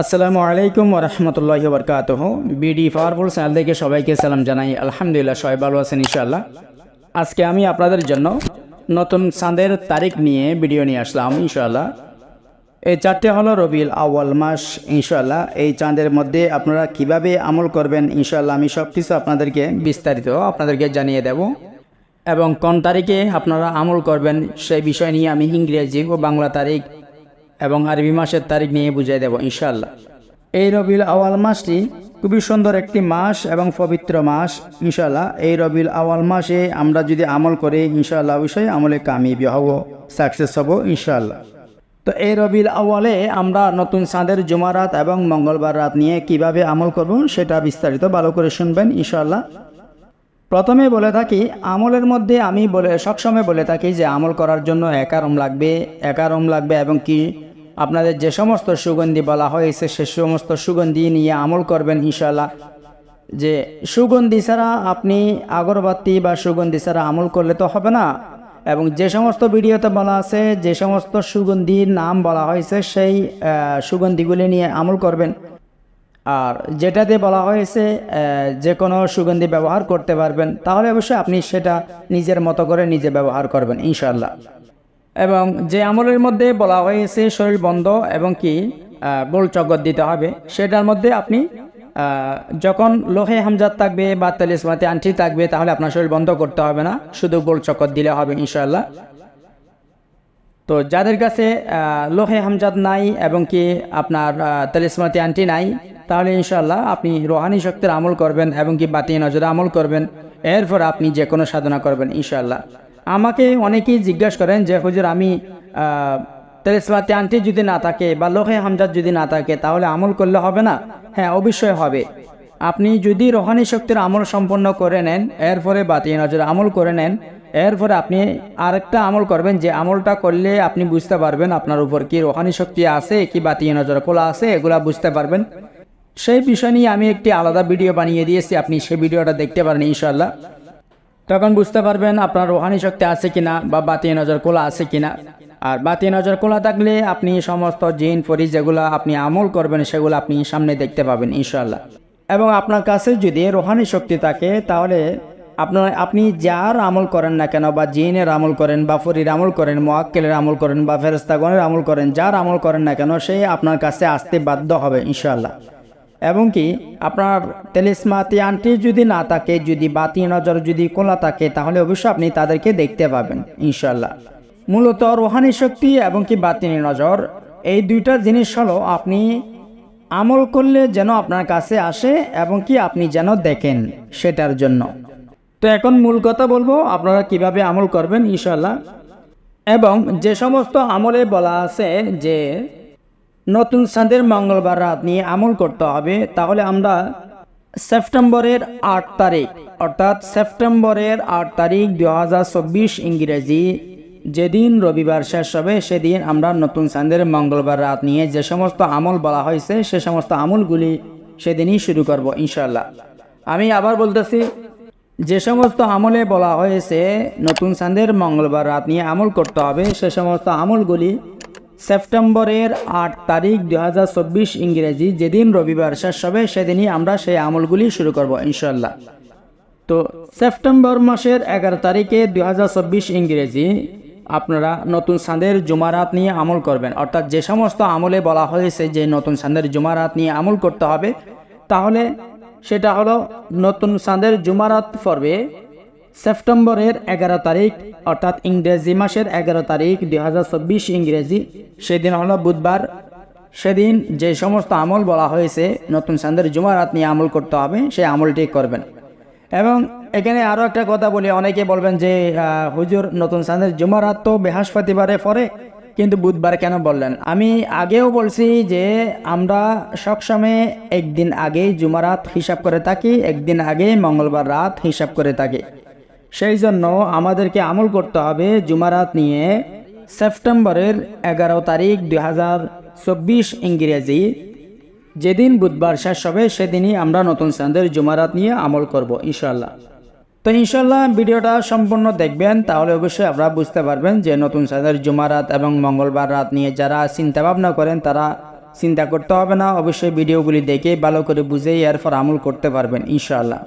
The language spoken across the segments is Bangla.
আসসালামু আলাইকুম ওরহমতুল্লাহ বরকাত বিডি পাওয়ারফুল চ্যানেল থেকে সবাইকে সালাম জানাই। আলহামদুলিল্লাহ, সবাই ভালো আছেন ইনশাআল্লাহ। আজকে আমি আপনাদের জন্য নতুন চাঁদের তারিখ নিয়ে ভিডিও নিয়ে আসলাম ইনশাআল্লাহ। এই চারটে হলো রবিল আউয়াল মাস, ইনশাআল্লাহ। এই চাঁদের মধ্যে আপনারা কীভাবে আমল করবেন ইনশাআল্লাহ, আমি সব কিছু আপনাদেরকে বিস্তারিত আপনাদেরকে জানিয়ে দেব। এবং কোন তারিখে আপনারা আমল করবেন সেই বিষয় নিয়ে আমি ইংরেজি ও বাংলা তারিখ এবং আরবি মাসের তারিখ নিয়ে বুঝিয়ে দেব, ইনশাআল্লাহ। এই রবিল আওয়াল মাসটি খুবই সুন্দর একটি মাস এবং পবিত্র মাস, ইনশাআল্লাহ। এই রবিল আওয়াল মাসে আমরা যদি আমল করি, ইনশাআল্লাহ অবশ্যই আমলে কামিয়াবি হব, সাকসেস হব, ইনশাআল্লাহ। তো এই রবিল আওয়ালে আমরা নতুন চাঁদের জুমারাত এবং মঙ্গলবার রাত নিয়ে কীভাবে আমল করব, সেটা বিস্তারিত ভালো করে শুনবেন, ইনশাআল্লাহ। প্রথমে বলে থাকি, আমলের মধ্যে আমি বলে, সবসময় বলে থাকি যে আমল করার জন্য একারম লাগবে একারম লাগবে এবং কি আপনাদের যে সমস্ত সুগন্ধি বলা হয়েছে, সে সমস্ত সুগন্ধি নিয়ে আমল করবেন ইনশাল্লাহ যে সুগন্ধি ছাড়া আপনি আগরবাতি বা সুগন্ধি ছাড়া আমল করলে তো হবে না। এবং যে সমস্ত ভিডিওতে বলা আছে, যে সমস্ত সুগন্ধির নাম বলা হয়েছে, সেই সুগন্ধিগুলি নিয়ে আমল করবেন। আর যেটাতে বলা হয়েছে যে কোনো সুগন্ধি ব্যবহার করতে পারবেন, তাহলে অবশ্যই আপনি সেটা নিজের মতো করে নিজে ব্যবহার করবেন ইনশাল্লাহ এবং যে আমলের মধ্যে বলা হয়েছে শরীর বন্ধ এবং কি গোল চকর দিতে হবে, সেটার মধ্যে আপনি যখন লোহে হামজাত থাকবে বা তেলিসমাতে আন্টি থাকবে, তাহলে আপনার শরীর বন্ধ করতে হবে না, শুধু গোল চকর দিলে হবে ইনশাল্লাহ তো যাদের কাছে লোহে হামজাদ নাই এবং কি আপনার তেলিসমাতি আন্টি নাই, তাহলে ইনশাল্লাহ আপনি রোহানি শক্তির আমল করবেন এবং কি বাতি নজরে আমল করবেন। এরপর আপনি যে কোনো সাধনা করবেন ইনশাল্লাহ আমাকে অনেকেই জিজ্ঞাসা করেন যে, হুজুর, আমি তেলিসমাতি আন্টি যদি না থাকে বা লোহে হামজাদ যদি না থাকে, তাহলে আমল করলে হবে না? হ্যাঁ অবশ্যই হবে। আপনি যদি রোহানি শক্তির আমল সম্পন্ন করে নেন, এরপরে বাতি নজরে আমল করে নেন, এরপরে আপনি আরেকটা আমল করবেন, যে আমলটা করলে আপনি বুঝতে পারবেন আপনার উপর কি রোহানি শক্তি আছে, কি বাতি নজর খোলা আছে, এগুলা বুঝতে পারবেন। সেই বিষয় নিয়ে আমি একটি আলাদা ভিডিও বানিয়ে দিয়েছি, আপনি সেই ভিডিওটা দেখতে পারেন ইনশাল্লাহ তখন বুঝতে পারবেন আপনার রোহানি শক্তি আছে কিনা বা বাতি নজর খোলা আছে কিনা। আর বাতি নজর খোলা থাকলে আপনি সমস্ত জিন পরি যেগুলো আপনি আমল করবেন সেগুলো আপনি সামনে দেখতে পাবেন ইনশাল্লাহ এবং আপনার কাছে যদি রোহানি শক্তি থাকে, তাহলে আপনার, আপনি যার আমল করেন না কেন, বা জিনের আমল করেন, বা ফরির আমল করেন, মোয়াক্কেলের আমল করেন, বা ফেরস্তাগণের আমল করেন, যার আমল করেন না কেন, সে আপনার কাছে আসতে বাধ্য হবে ইনশাল্লাহ এবং কি আপনার তেলিসমাতি আন্টি যদি না থাকে, যদি বাতি নজর যদি কোলা থাকে, তাহলে অবশ্যই আপনি তাদেরকে দেখতে পাবেন ইনশাল্লাহ মূলত রোহানি শক্তি এবং কি বাতিনি নজর, এই দুইটা জিনিস হলো আপনি আমল করলে যেন আপনার কাছে আসে এবং কি আপনি যেন দেখেন সেটার জন্য। তো এখন মূল কথা বলব, আপনারা কীভাবে আমল করবেন ইনশাল্লাহ এবং যে সমস্ত আমলে বলা আছে যে নতুন চাঁদের মঙ্গলবার রাত নিয়ে আমল করতে হবে, তাহলে আমরা সেপ্টেম্বরের আট তারিখ, অর্থাৎ সেপ্টেম্বরের আট তারিখ দু হাজার চব্বিশ ইংরেজি যেদিন রবিবার শেষ হবে, সেদিন আমরা নতুন চাঁদের মঙ্গলবার রাত নিয়ে যে সমস্ত আমল বলা হয়েছে, সে সমস্ত আমলগুলি সেদিনই শুরু করব ইনশাল্লাহ আমি আবার বলতেছি, যে সমস্ত আমলে বলা হয়েছে নতুন চাঁদের মঙ্গলবার রাত নিয়ে আমল করতে হবে, সে সমস্ত আমলগুলি সেপ্টেম্বরের আট তারিখ দু হাজার চব্বিশ ইংরেজি যেদিন রবিবার শেষ হবে, সেদিনই আমরা সেই আমলগুলি শুরু করব ইনশাল্লাহ তো সেপ্টেম্বর মাসের এগারো তারিখে দুই হাজার চব্বিশ ইংরেজি আপনারা নতুন চাঁদের জুমারাত নিয়ে আমল করবেন। অর্থাৎ যে সমস্ত আমলে বলা হয়েছে যে নতুন চাঁদের জুমারাত নিয়ে আমল করতে হবে, তাহলে সেটা হলো নতুন চাঁদের জুমারাত পর্বে সেপ্টেম্বরের এগারো তারিখ, অর্থাৎ ইংরেজি মাসের এগারো তারিখ দুই হাজার চব্বিশ ইংরেজি, সেদিন হলো বুধবার। সেদিন যে সমস্ত আমল বলা হয়েছে, নতুন চাঁদের জুমারাত নিয়ে আমল করতে হবে, সেই আমলটি করবেন। এবং এখানে আরও একটা কথা বলি, অনেকে বলবেন যে হুজুর, নতুন চাঁদের জুমারাত তো বৃহস্পতিবারে পরে কিন্তু বুধবার কেন বললেন? আমি আগেও বলছি যে, আমরা সবসময় একদিন আগেই জুমারাত হিসাব করে থাকি, একদিন আগে মঙ্গলবার রাত হিসাব করে থাকি। সেই জন্য আমাদেরকে আমল করতে হবে জুমারাত নিয়ে। সেপ্টেম্বরের এগারো তারিখ দুই হাজার চব্বিশ ইংরেজি। যেদিন বুধবার শেষ হবে, সেদিনই আমরা নতুন চাঁদের জুমারাত নিয়ে আমল করব ইনশাল্লাহ তো ইনশাল্লাহ ভিডিওটা সম্পূর্ণ দেখবেন, তাহলে অবশ্যই আপনারা বুঝতে পারবেন যে নতুন চাঁদের জুমারাত এবং মঙ্গলবার রাত নিয়ে যারা চিন্তা ভাবনা করেন, তারা চিন্তা করতে হবে না, অবশ্যই ভিডিওগুলি দেখে ভালো করে বুঝে এরপর আমল করতে পারবেন, ইনশাআল্লাহ।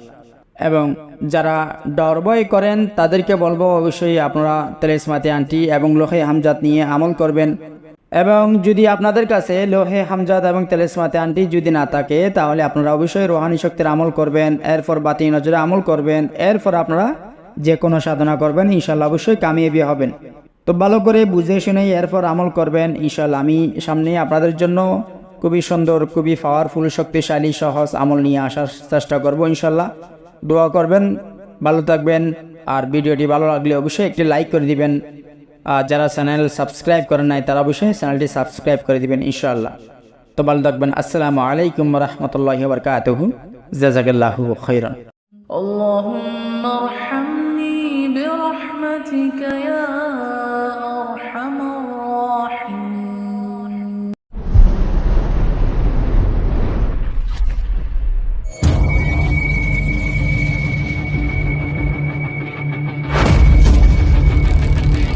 এবং যারা ডর করেন, তাদেরকে বলব অবশ্যই আপনারা তেলেসমাতি আন্টি এবং লোহে হামজাত নিয়ে আমল করবেন। এবং যদি আপনাদের কাছে লোহে হামজাদ এবং তেলেসমাতে আন্টি যদি না থাকে, তাহলে আপনারা অবশ্যই রোহানি শক্তির আমল করবেন, এরপর বাতি নজরে আমল করবেন, এরপর আপনারা যে কোনো সাধনা করবেন ইনশাল্লাহ অবশ্যই কামিয়াবি হবেন। তো ভালো করে বুঝে শুনেই এরপর আমল করবেন ইনশাল্লাহ আমি সামনে আপনাদের জন্য খুবই সুন্দর, খুবই পাওয়ারফুল শক্তিশালী, সহজ আমল নিয়ে আসার চেষ্টা করব ইনশাল্লাহ দোয়া করবেন ভালো থাকবেন আর ভিডিওটি ভালো লাগলে অবশ্যই একটি লাইক করে দিবেন আর যারা চ্যানেল সাবস্ক্রাইব করেন নাই তারা অবশ্যই চ্যানেলটি সাবস্ক্রাইব করে দিবেন ইনশাআল্লাহ তো ভালো থাকবেন আসসালামু আলাইকুম রহমতুল্লাহ বরকাতহু জাজাকাল্লাহু খৈরন اللهم ارحمني برحمتك يا أرحم الراحمين